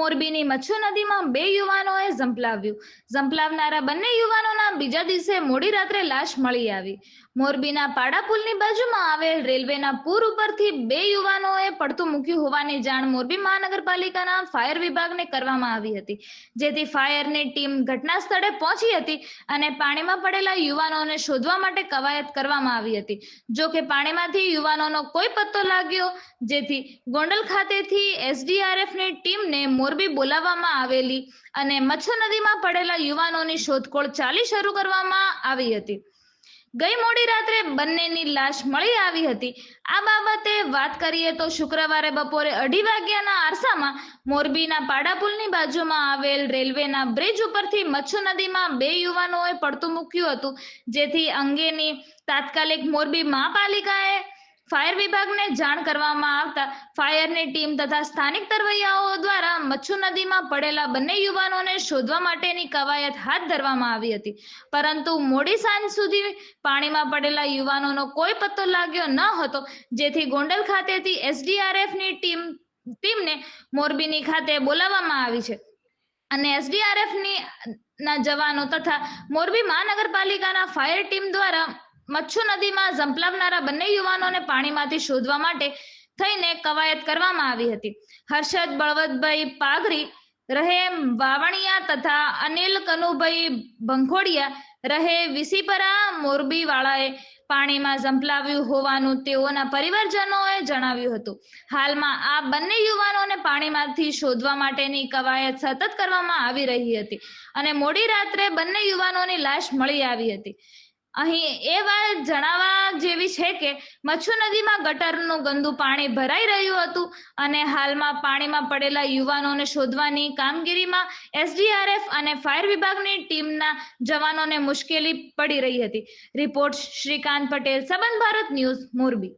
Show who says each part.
Speaker 1: મોરબીની મચ્છુ નદીમાં બે યુવાનોએ ઝંપલાવ્યું. ઝંપલાવનારા બંને યુવાનોના બીજા દિવસે મોડી રાત્રે લાશ મળી આવી. મોરબીના પાડાપુલની બાજુમાં આવેલ રેલવેના પુર ઉપરથી બે યુવાનોએ પડતું મૂક્યું હોવાની જાણ મોરબી મહાનગરપાલિકાના ફાયર વિભાગને કરવામાં આવી હતી. જેથી ફાયરની ટીમ ઘટના સ્થળે પહોંચી હતી અને પાણીમાં પડેલા યુવાનોને શોધવા માટે કવાયત કરવામાં આવી હતી. જો કે પાણીમાંથી યુવાનોનો કોઈ પત્તો લાગ્યો, જેથી ગોંડલ ખાતેથી એસડીઆરએફની ટીમને મોરબી બોલાવવામાં આવેલી અને મચ્છર નદીમાં પડેલા યુવાનોની શોધખોળ ચાલી શરૂ કરવામાં આવી હતી. ગઈ મોડી રાત્રે બંનેની લાશ મળી આવી હતી. આ બાબતે વાત કરીએ તો શુક્રવારે બપોરે અઢી વાગ્યાના આરસામાં મોરબીના પાડાપુલની બાજુમાં આવેલ રેલવેના બ્રિજ ઉપરથી મચ્છુ નદીમાં બે યુવાનોએ પડતું મૂક્યું હતું. જેથી અંગેની તાત્કાલિક મોરબી મહાપાલિકાએ ફાયર વિભાગને જાણ કરવામાં આવતા ફાયરની ટીમ તથા સ્થાનિક તરવૈયાઓ દ્વારા મચ્છુ નદીમાં પડેલા બંને યુવાનોને શોધવા માટેની કવાયત હાથ ધરવામાં આવી હતી. પરંતુ મોડી સાંજ સુધી પાણીમાં પડેલા યુવાનોનો કોઈ પત્તો લાગ્યો ન હતો. જેથી ગોંડલ ખાતેથી એસડીઆરએફની ટીમ, ટીમને મોરબીની ખાતે બોલાવવામાં આવી છે. અને એસડીઆરએફની ના જવાનો તથા મોરબી મહાનગરપાલિકાના ફાયર ટીમ દ્વારા મચ્છુ નદીમાં ઝંપલાવનારા બંને યુવાનોને પાણીમાંથી શોધવા માટે થઈને કવાયત કરવામાં આવી હતી. હર્ષદ બળવતભાઈ પાઘરી રહે વાવણિયા તથા અનિલ કનુભાઈ ભંખોડિયા, રહે વિસીપરા મોરબી વાળાએ પાણીમાં ઝંપલાવ્યું હોવાનું તેઓના પરિવારજનોએ જણાવ્યું હતું. હાલમાં આ બંને યુવાનોને પાણીમાંથી શોધવા માટેની કવાયત સતત કરવામાં આવી રહી હતી અને મોડી રાત્રે બંને યુવાનોની લાશ મળી આવી હતી. અહીં એ વાત જણાવવા જેવી છે કે મચ્છુ નદીમાં ગટરનું ગંદુ પાણી ભરાઈ રહ્યું હતું અને હાલમાં પાણીમાં પડેલા યુવાનોને શોધવાની કામગીરીમાં એસડીઆરએફ અને ફાયર વિભાગની ટીમના જવાનોને મુશ્કેલી પડી રહી હતી. રિપોર્ટ શ્રીકાંત પટેલ સંબંધ ભારત ન્યૂઝ, મોરબી.